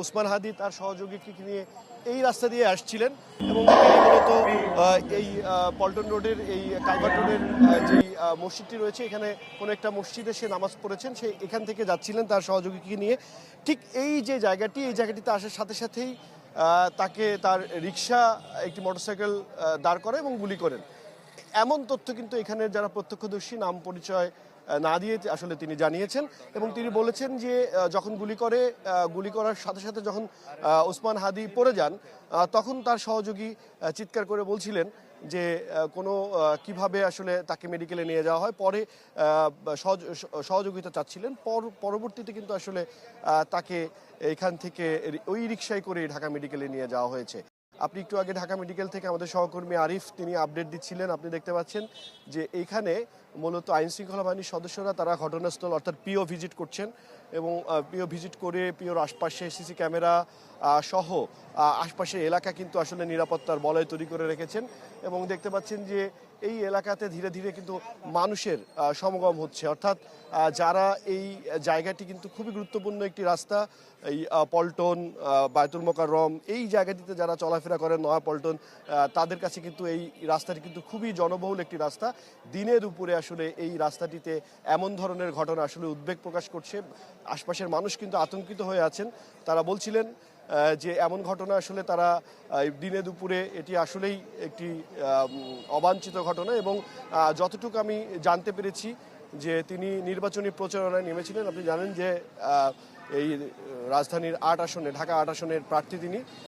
ওসমান হাদি তার সহযোগীকে নিয়ে এই রাস্তা দিয়ে আসছিলেন এবং মূলত এই পল্টন রোডের এই কালভার্ট রোডের যেই মসজিদটি রয়েছে, এখানে কোনো একটা মসজিদে সে নামাজ পড়েছেন, সে এখান থেকে যাচ্ছিলেন তার সহযোগীকে নিয়ে। ঠিক এই যে জায়গাটি, এই জায়গাটিতে আসার সাথে সাথেই তাকে তার রিক্সা একটি মোটরসাইকেল দাঁড় করে এবং গুলি করেন। এমন তথ্য কিন্তু এখানে যারা প্রত্যক্ষদর্শী, নাম পরিচয় না দিয়ে আসলে তিনি জানিয়েছেন এবং তিনি বলেছেন যে যখন গুলি করে গুলি করার সাথে সাথে যখন ওসমান হাদি পড়ে যান তখন তার সহযোগী চিৎকার করে বলছিলেন যে কোনো কীভাবে আসলে তাকে মেডিকেলে নিয়ে যাওয়া হয়। পরে সহযোগিতা চাচ্ছিলেন। পর- পরবর্তীতে কিন্তু আসলে তাকে এখান থেকে ওই রিক্সায় করে ঢাকা মেডিকেলে নিয়ে যাওয়া হয়েছে। আপনি একটু আগে ঢাকা মেডিকেল থেকে আমাদের সহকর্মী আরিফ, তিনি আপডেট দিচ্ছিলেন। আপনি দেখতে পাচ্ছেন যে এইখানে মূলত আইন শৃঙ্খলা বাহিনীর সদস্যরা তারা ঘটনাস্থল, অর্থাৎ পিও ভিজিট করছেন এবং পিও ভিজিট করে পিওর আশপাশে সিসি ক্যামেরা সহ আশপাশের এলাকা কিন্তু আসলে নিরাপত্তার বলয় তৈরি করে রেখেছেন এবং দেখতে পাচ্ছেন যে এই এলাকাতে ধীরে ধীরে কিন্তু মানুষের সমাগম হচ্ছে। অর্থাৎ যারা এই জায়গাটি কিন্তু খুবই গুরুত্বপূর্ণ একটি রাস্তা, এই পল্টন বায়তুল মোকাররম, এই জায়গাটিতে যারা চলাফেরা করেন নয়া পল্টন আহ, তাদের কাছে কিন্তু এই রাস্তাটি কিন্তু খুবই জনবহুল একটি রাস্তা। দিনের উপরে আসলে এই রাস্তাটিতে এমন ধরনের ঘটনা আসলে উদ্বেগ প্রকাশ করছে। আশপাশের মানুষ কিন্তু আতঙ্কিত হয়ে আছেন। তারা বলছিলেন যে এমন ঘটনা আসলে তারা দিনে দুপুরে এটি আসলেই একটি অবাঞ্ছিত ঘটনা এবং যতটুকু আমি জানতে পেরেছি যে তিনি নির্বাচনী প্রচারণায় নেমেছিলেন আপনি জানেন যে এই রাজধানীর আট আসনে ঢাকা আট আসনের প্রার্থী তিনি।